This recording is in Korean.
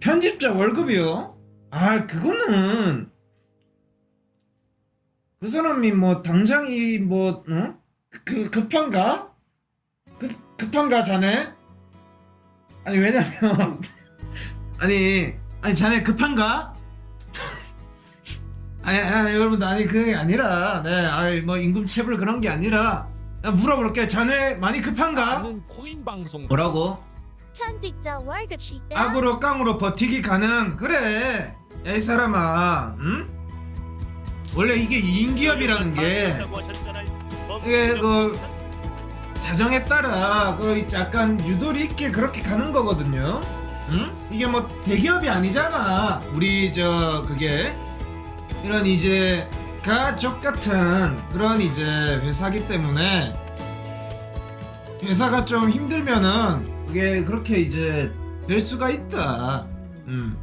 편집자 월급이요? 아 그거는 그 사람이 뭐 당장이 뭐 어? 그 급한가? 급 급한가 자네? 아니 왜냐면 아니 아니 자네 급한가? 아니, 아니 여러분 아니 그게 아니라 네 아니 뭐 임금 체불 그런 게 아니라 나 물어볼게 자네 많이 급한가? 나는 코인 방송 뭐라고? 편집자 월급 시대 악으로 깡으로 버티기 가능. 그래. 야, 이 사람아 응? 원래 이게 인기업이라는 게 이게 그 사정에 따라 그 약간 유도리 있게 그렇게 가는 거거든요. 응? 이게 뭐 대기업이 아니잖아. 우리 저 그게 이런 이제 가족 같은 그런 이제 회사기 때문에 회사가 좀 힘들면은 그게 그렇게 이제 될 수가 있다. 음.